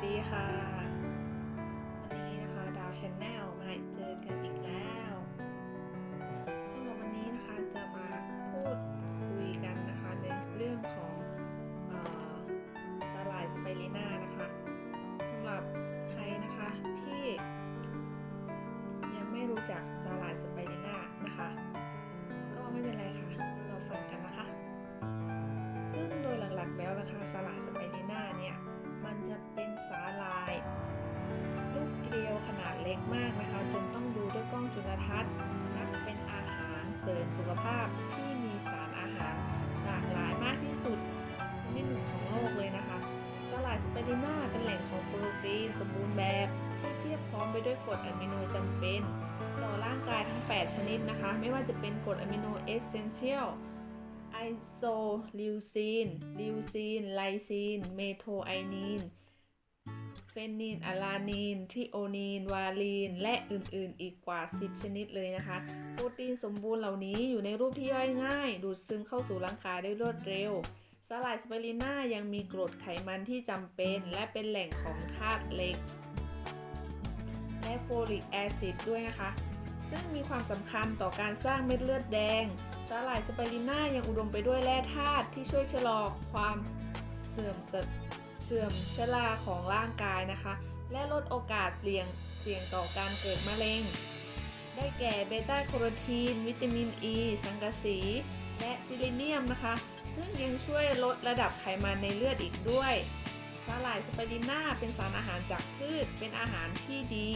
วัสดีค่ะ วันนี้นะคะดาวชแนลมาเจอกันอีกแล้วสำหรับวันนี้นะคะจะมาพูดคุยกันนะคะในเรื่องของออสลายสไปริน่านะคะสำหรับใครนะคะที่ยังไม่รู้จักสลายสไปริน่านะคะ ก็ไม่เป็นไรค่ะ เราฟังกันนะคะ ซึ่งโดยหลักๆแล้วนะคะสลายสไปริน่าเนี่ย มันจะเป็นสาลาย ลูกเกลียวขนาดเล็กมากนะคะ จนต้องดูด้วยกล้องจุลทรรศน์ นับเป็นอาหารเสริมสุขภาพที่มีสารอาหารหลากหลายมากที่สุดชนิดหนึ่งของโลกเลยนะคะ สาลายสไปริน่าเป็นแหล่งของโปรตีนสมบูรณ์แบบที่เพียบพร้อมไปด้วยกรดอะมิโนจำเป็น ต่อร่างกายทั้ง 8 ชนิดนะคะ ไม่ว่าจะเป็นกรดอะมิโนเอเซนเชียล โซลิวซีน ลิวซีน ไลซีน เมโทไอนีน เฟนนีนอะลานีนทริโอนีน วาลีน และอื่นๆ อีกกว่า 10 ชนิดเลยนะคะ โปรตีนสมบูรณ์เหล่านี้อยู่ในรูปที่ย่อยง่าย ดูดซึมเข้าสู่ร่างกายได้รวดเร็ว สลายสไปริน่ายังมีกรดไขมันที่จำเป็น และเป็นแหล่งของธาตุเหล็ก และโฟลิกแอซิดด้วยนะคะ ซึ่งมีความสำคัญต่อการสร้างเม็ดเลือดแดง สาหร่ายสไปริน่ายังอุดมไปด้วยแร่ธาตุที่ช่วยชะลอความเสื่อมเสื่อมชราของร่างกายนะคะ และลดโอกาสเสี่ยงเสี่ยงต่อการเกิดมะเร็ง ได้แก่เบต้าแคโรทีน วิตามินอ e, ีสังกะสี และซิลิเนียมนะคะ ซึ่งยังช่วยลดระดับไขมันในเลือดอีกด้วยสาหร่ายสไปริน่าเป็นสารอาหารจากพืชเป็นอาหารที่ดี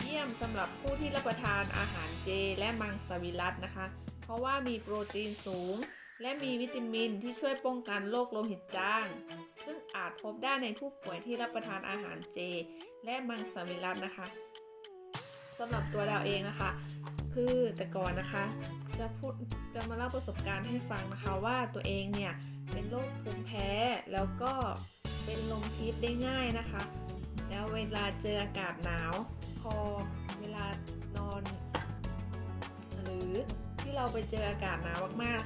เยี่ยมสำหรับผู้ที่รับประทานอาหารเจ และมังสวิรัตนะคะ เพราะว่ามีโปรตีนสูง และมีวิตามินที่ช่วยป้องกันโรคโลหิตจาง ซึ่งอาจพบได้ในผู้ป่วยที่รับประทานอาหารเจ และมังสวิรัตนะคะสำหรับตัวดาวเองนะคะ คือแต่ก่อนนะคะจะพูดจะมาเล่าประสบการณ์ให้ฟังนะคะว่าตัวเองเนี่ยเป็นโรคภูมิแพ้แล้วก็เป็นลมพิษได้ง่ายนะคะ แล้วเวลาเจออากาศหนาวพอเวลา เราไปเจออากาศหนาวมากๆ